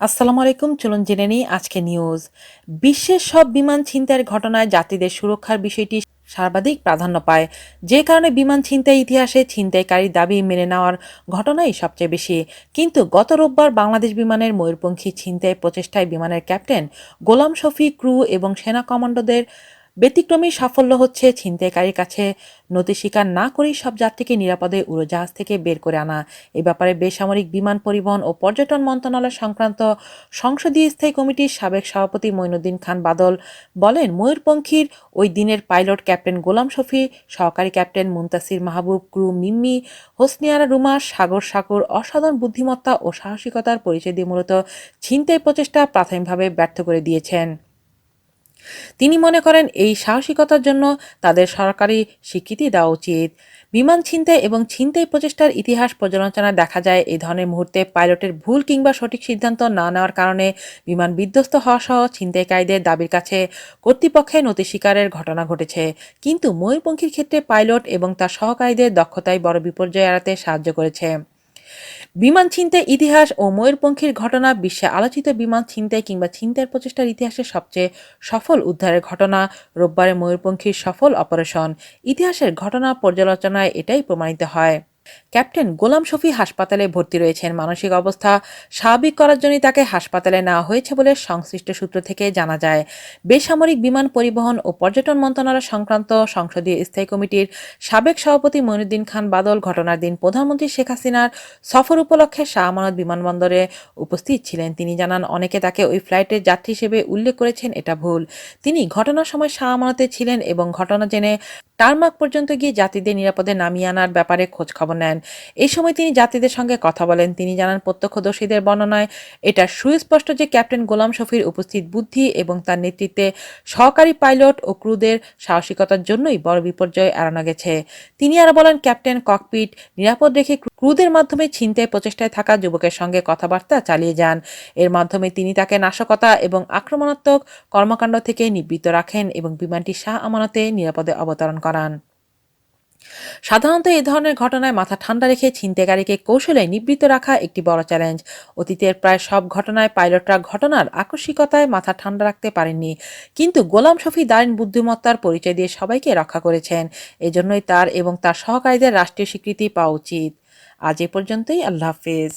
আসসালামু আলাইকুম, চলুন জেনে নিই আজকে নিউজ বিশ্বের সব বিমান ছিনতাইয়ের ঘটনায় যাত্রীদের সুরক্ষার বিষয়টি সর্বাধিক প্রাধান্য পায়। যে কারণে বিমান ছিনতাই ইতিহাসে ছিনতাইকারীর দাবি মেনে নেওয়ার ঘটনাই সবচেয়ে বেশি। কিন্তু গত রোববার বাংলাদেশ বিমানের ময়ূরপঙ্খী ছিনতাই প্রচেষ্টায় বিমানের ক্যাপ্টেন গোলাম শফি ক্রু এবং সেনা কমান্ডোদের ব্যতিক্রমী সাফল্য হচ্ছে ছিনতাইকারীর কাছে নতি স্বীকার না করেই সব যাত্রীকে নিরাপদে উড়োজাহাজ থেকে বের করে আনা। এ ব্যাপারে বেসামরিক বিমান পরিবহন ও পর্যটন মন্ত্রণালয় সংক্রান্ত সংসদীয় স্থায়ী কমিটির সাবেক সভাপতি মঈনুদ্দিন খান বাদল বলেন, ময়ূরপঙ্খীর ওই দিনের পাইলট ক্যাপ্টেন গোলাম শফি, সহকারী ক্যাপ্টেন মুন্তাসির মাহবুব, ক্রু মিম্মি, হোসনিয়ারা রুমা, সাগর সাগর, অসাধারণ বুদ্ধিমত্তা ও সাহসিকতার পরিচয় দিয়ে মূলত ছিনতাই প্রচেষ্টা প্রাথমিকভাবে ব্যর্থ করে দিয়েছেন। তিনি মনে করেন এই সাহসিকতার জন্য তাদের সরকারি স্বীকৃতি দেওয়া উচিত। বিমান ছিনতাই এবং ছিনতাই প্রচেষ্টার ইতিহাস পর্যালোচনায় দেখা যায়, এই ধরনের মুহূর্তে পাইলটের ভুল কিংবা সঠিক সিদ্ধান্ত না নেওয়ার কারণে বিমান বিধ্বস্ত হওয়া সহ ছিনতাইকারীদের দাবির কাছে কর্তৃপক্ষের নথি স্বীকারের ঘটনা ঘটেছে। কিন্তু ময়ূরপঙ্খীর ক্ষেত্রে পাইলট এবং তার সহকারীদের দক্ষতাই বড় বিপর্যয় এড়াতে সাহায্য করেছে। বিমান ছিনতাই ইতিহাস ও ময়ূরপঙ্খীর ঘটনা বিশ্বে আলোচিত বিমান ছিনতাই কিংবা ছিনতাইয়ের প্রচেষ্টার ইতিহাসের সবচেয়ে সফল উদ্ধারের ঘটনা রোববারে ময়ূরপঙ্খীর সফল অপারেশন। ইতিহাসের ঘটনা পর্যালোচনায় এটাই প্রমাণিত হয়। ক্যাপ্টেন গোলাম শফি হাসপাতালে ভর্তি রয়েছেন। মানসিক অবস্থা স্বাভাবিক করার জন্যই তাকে হাসপাতালে নেওয়া হয়েছে বলে সংশ্লিষ্ট সূত্র থেকে জানা যায়। বেসামরিক বিমান পরিবহন ও পর্যটন মন্ত্রণালয় সংক্রান্ত সংসদীয় স্থায়ী কমিটির সাবেক সভাপতি মইনুদ্দিন খান বাদল ঘটনার দিন প্রধানমন্ত্রী শেখ হাসিনার সফর উপলক্ষে শাহ আমানত বিমানবন্দরে উপস্থিত ছিলেন। তিনি জানান, অনেকে তাকে ওই ফ্লাইটের যাত্রী হিসেবে উল্লেখ করেছেন, এটা ভুল। তিনি ঘটনার সময় শাহ আমানতে ছিলেন এবং ঘটনা জেনে টারমাক পর্যন্ত গিয়ে যাত্রীদের নিরাপদে নামিয়ে আনার ব্যাপারে খোঁজ খবর নেন। এই সময় তিনি যাত্রীদের সঙ্গে কথা বলেন। তিনি জানান, প্রত্যক্ষদর্শীদের বর্ণনায় এটা সুস্পষ্ট যে ক্যাপ্টেন গোলাম শফির উপস্থিত বুদ্ধি এবং তার নেতৃত্বে সহকারী পাইলট ও ক্রুদের সাহসিকতার জন্যই বড় বিপর্যয় এড়ানো গেছে। তিনি আরও বলেন, ক্যাপ্টেন ককপিট নিরাপদ রেখে ক্রুদের মাধ্যমে ছিনতাই প্রচেষ্টায় থাকা যুবকের সঙ্গে কথাবার্তা চালিয়ে যান। এর মাধ্যমে তিনি তাকে নাশকতা এবং আক্রমণাত্মক কর্মকাণ্ড থেকে নিবৃত্ত রাখেন এবং বিমানটি শাহ আমানতে নিরাপদে অবতরণ করান। সাধারণত এই ধরনের ঘটনায় মাথা ঠান্ডা রেখে ছিনতাইকারীকে কৌশলে নিবৃত্ত রাখা একটি বড় চ্যালেঞ্জ। অতীতের প্রায় সব ঘটনায় পাইলটরা ঘটনার আকস্মিকতায় মাথা ঠান্ডা রাখতে পারেননি। কিন্তু গোলাম শফি দারিন বুদ্ধিমত্তার পরিচয় দিয়ে সবাইকে রক্ষা করেছেন। এজন্যই তার এবং তার সহকারীদের রাষ্ট্রীয় স্বীকৃতি পাওয়া উচিত। আজ এ পর্যন্তই, আল্লাহ হাফেজ।